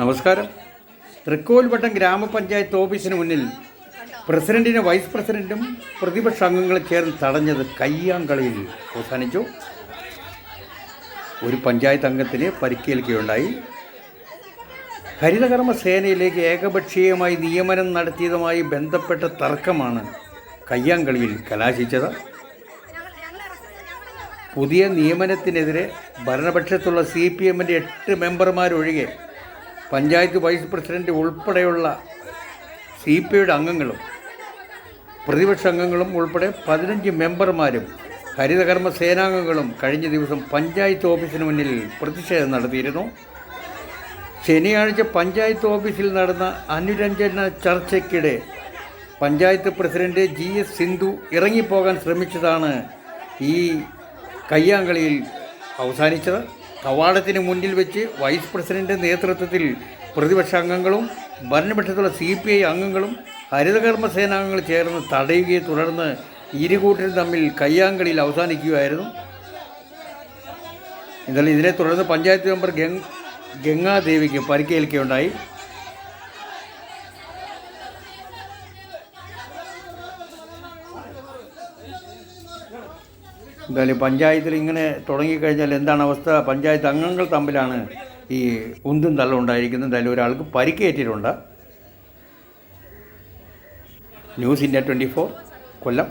നമസ്കാരം. തൃക്കോൽവട്ടം ഗ്രാമപഞ്ചായത്ത് ഓഫീസിന് മുന്നിൽ പ്രസിഡന്റിനെ വൈസ് പ്രസിഡന്റും പ്രതിപക്ഷ അംഗങ്ങളും ചേർന്ന് തടഞ്ഞത് കയ്യാങ്കളിയിൽ അവസാനിച്ചു. ഒരു പഞ്ചായത്ത് അംഗത്തിന് പരിക്കേൽക്കുകയുണ്ടായി. ഹരിതകർമ്മ സേനയിലേക്ക് ഏകപക്ഷീയമായി നിയമനം നടത്തിയതുമായി ബന്ധപ്പെട്ട തർക്കമാണ് കയ്യാങ്കളിയിൽ കലാശിച്ചത്. പുതിയ നിയമനത്തിനെതിരെ ഭരണപക്ഷത്തുള്ള സി പി എമ്മിന്റെ എട്ട് മെമ്പർമാരൊഴികെ പഞ്ചായത്ത് വൈസ് പ്രസിഡന്റ് ഉൾപ്പെടെയുള്ള സി പി ഐയുടെ അംഗങ്ങളും പ്രതിപക്ഷ അംഗങ്ങളും ഉൾപ്പെടെ പതിനഞ്ച് മെമ്പർമാരും ഹരിതകർമ്മ സേനാംഗങ്ങളും കഴിഞ്ഞ ദിവസം പഞ്ചായത്ത് ഓഫീസിന് മുന്നിൽ പ്രതിഷേധം നടത്തിയിരുന്നു. ശനിയാഴ്ച പഞ്ചായത്ത് ഓഫീസിൽ നടന്ന അനുരഞ്ജന ചർച്ചയ്ക്കിടെ panchayat president G S Sindhu ഇറങ്ങിപ്പോകാൻ ശ്രമിച്ചതാണ് ഈ കയ്യാങ്കളിയിൽ അവസാനിച്ചത്. കവാടത്തിന് മുന്നിൽ വെച്ച് വൈസ് പ്രസിഡന്റ് നേതൃത്വത്തിൽ പ്രതിപക്ഷ അംഗങ്ങളും ഭരണപക്ഷത്തുള്ള സി പി ഐ അംഗങ്ങളും ഹരിതകർമ്മസേനാംഗങ്ങൾ ചേർന്ന് തടയുകയെ തുടർന്ന് ഇരുകൂട്ടരും തമ്മിൽ കയ്യാങ്കളിയിൽ അവസാനിക്കുകയായിരുന്നു. എന്നാലും ഇതിനെ തുടർന്ന് പഞ്ചായത്ത് മെമ്പർ ഗംഗ് ഗംഗാദേവിക്ക് പരിക്കേൽക്കുകയുണ്ടായി. എന്തായാലും പഞ്ചായത്തിൽ ഇങ്ങനെ തുടങ്ങിക്കഴിഞ്ഞാൽ എന്താണ് അവസ്ഥ? പഞ്ചായത്ത് അംഗങ്ങൾ തമ്മിലാണ് ഈ ഉന്തും തള്ളും ഉണ്ടായിരിക്കുന്നത്. എന്തായാലും ഒരാൾക്ക് പരിക്കേറ്റിട്ടുണ്ട്. News India twenty four Kollam.